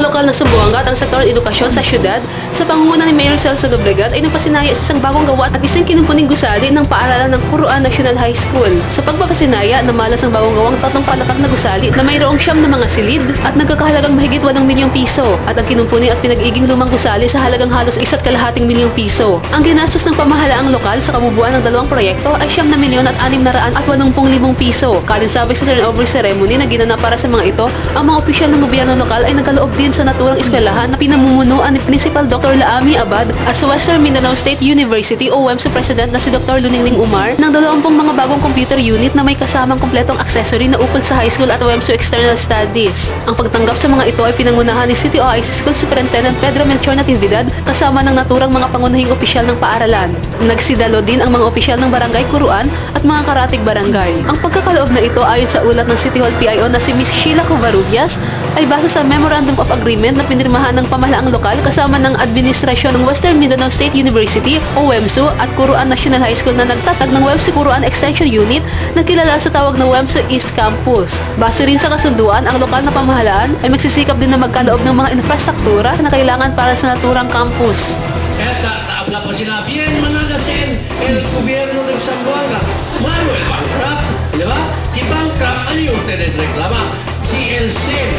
lokal na Sambuanga at ang sektor edukasyon sa syudad sa pangunguna ni Mayor Celso Dobregat ay nagpasinaya sa isang bagong gawa at isang kinumpuning gusali ng paaralan ng Puruan National High School. Sa pagpapasinaya, namalas ang bagong gawang tatlong palakak na gusali na mayroong siyam na mga silid at nagkakahalagang mahigit 8 milyong piso at ang kinumpuni at pinag-iging lumang gusali sa halagang halos isa't kalahating milyong piso. Ang ginastos ng pamahalaang lokal sa kabubuan ng dalawang proyekto ay siyam na milyon at anim na raan at 80 libong piso. Kalinsabay sa turnover ceremony na ginanap para sa mga ito, ang mga opisyal ng gobyerno lokal ay nagkaloob din sa naturang eskwelahan na pinamumunuan ni Principal Dr. Laami Abad at sa Western Mindanao State University o WEMSO President na si Dr. Luningning Umar ng dalawampung mga bagong computer unit na may kasamang kompletong accessory na ukol sa high school at WEMSO External Studies. Ang pagtanggap sa mga ito ay pinangunahan ni City OIC School Superintendent Pedro Melchor Natividad kasama ng naturang mga pangunahing opisyal ng paaralan. Nagsidalo din ang mga opisyal ng Barangay Kuruan at mga karatig barangay. Ang pagkakaloob na ito ayon sa ulat ng City Hall PIO na si Miss Sheila Covarrubias ay base sa Memorandum of Agreement na pinirmahan ng pamahalaang lokal kasama ng administrasyon ng Western Mindanao State University o WEMSU at Kuruan National High School na nagtatag ng WEMSU Kuruan Extension Unit na kilala sa tawag na WEMSU East Campus. Base rin sa kasunduan, ang lokal na pamahalaan ay magsisikap din na magkaloob ng mga infrastruktura na kailangan para sa naturang campus. Kaya ta- habla po sila, bien managasin el gobierno de Zamboanga. Manuel Bancrap, di ba? Si Bancrap, ano yung ustedes reclama? Si el SEM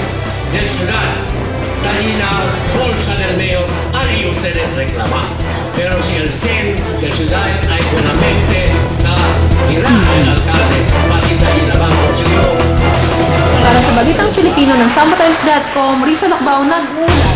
del ciudad, Talina, Bolsa del ano yung ustedes reclama? Pero si el SEM del ciudad ay buenamente na irá el alcalde, bakit tayo naman po siguro Para sa Balitang Filipino ng SambaTimes.com, Risa Lakbao nag-uulat.